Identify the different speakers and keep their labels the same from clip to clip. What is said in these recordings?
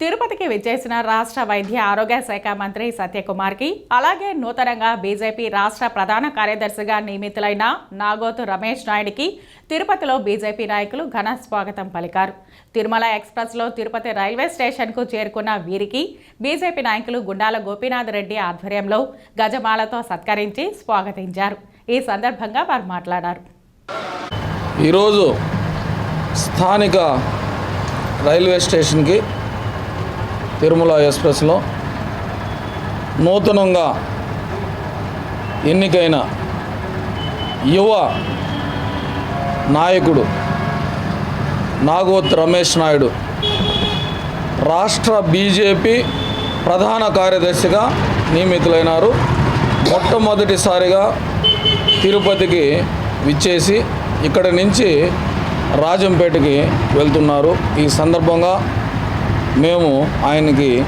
Speaker 1: తిరుపతికి విచ్చేసిన రాష్ట్ర వైద్య ఆరోగ్య శాఖ మంత్రి సత్యకుమార్కి అలాగే నూతనంగా బీజేపీ రాష్ట్ర ప్రధాన కార్యదర్శిగా నియమితులైన నాగోతు రమేష్ నాయుడికి తిరుపతిలో బీజేపీ నాయకులు ఘన స్వాగతం పలికారు. తిరుమల ఎక్స్ప్రెస్లో తిరుపతి రైల్వే స్టేషన్కు చేరుకున్న వీరికి బీజేపీ నాయకులు గుండాల గోపీనాథ్ రెడ్డి ఆధ్వర్యంలో గజమాలతో సత్కరించి స్వాగతించారు. ఈ సందర్భంగా వారు మాట్లాడారు.
Speaker 2: ఈరోజు స్థానిక రైల్వే స్టేషన్కి తిరుమల ఎక్స్ప్రెస్లో నూతనంగా ఎన్నికైన యువ నాయకుడు నాగోత్ రమేష్ నాయుడు రాష్ట్ర బీజేపీ ప్రధాన కార్యదర్శిగా నియమితులైనారు. మొట్టమొదటిసారిగా తిరుపతికి విచ్చేసి ఇక్కడ నుంచి రాజంపేటకి వెళ్తున్నారు. ఈ సందర్భంగా మేము ఆయనకి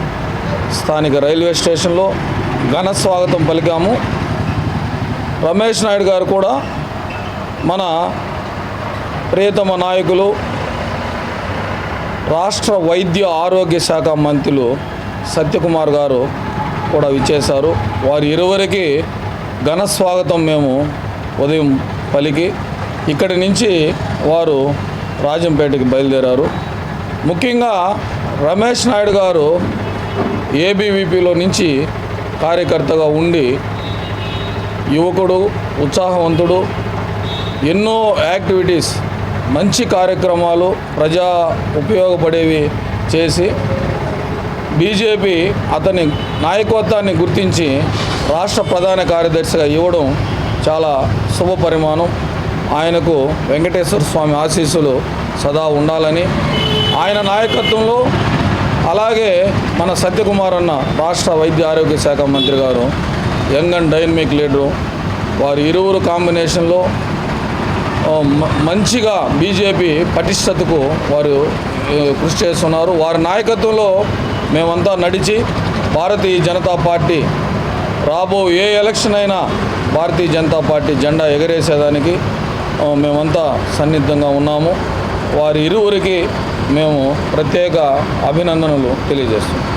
Speaker 2: స్థానిక రైల్వే స్టేషన్లో ఘన స్వాగతం పలికాము. రమేష్ నాయుడు గారు కూడా మన ప్రియతమ నాయకులు రాష్ట్ర వైద్య ఆరోగ్య శాఖ మంత్రులు సత్యకుమార్ గారు కూడా విచ్చేశారు. వారి ఇరువురికి ఘన స్వాగతం మేము ఉదయం పలికి ఇక్కడి నుంచి వారు రాజంపేటకి బయలుదేరారు. ముఖ్యంగా రమేష్ నాయుడు గారు ఏబీవీపీలో నుంచి కార్యకర్తగా ఉండి యువకుడు ఉత్సాహవంతుడు ఎన్నో యాక్టివిటీస్ మంచి కార్యక్రమాలు ప్రజా ఉపయోగపడేవి చేసి బీజేపీ అతని నాయకత్వాన్ని గుర్తించి రాష్ట్ర ప్రధాన కార్యదర్శిగా ఇవ్వడం చాలా శుభ పరిమాణం. ఆయనకు వెంకటేశ్వర స్వామి ఆశీస్సులు సదా ఉండాలని ఆయన నాయకత్వంలో అలాగే మన సత్యకుమార్ అన్న రాష్ట్ర వైద్య ఆరోగ్య శాఖ మంత్రి గారు యంగ్ అండ్ డైనమిక్ లీడరు వారి ఇరువురు కాంబినేషన్లో మంచిగా బీజేపీ పటిష్టతకు వారు కృషి చేస్తున్నారు. వారి నాయకత్వంలో మేమంతా నడిచి భారతీయ జనతా పార్టీ రాబో ఏ ఎలక్షన్ అయినా భారతీయ జనతా పార్టీ జెండా ఎగరేసేదానికి మేమంతా సన్నిద్ధంగా ఉన్నాము. వారి ఇరువురికి మేము ప్రత్యేక అభినందనలు తెలియజేస్తున్నాం.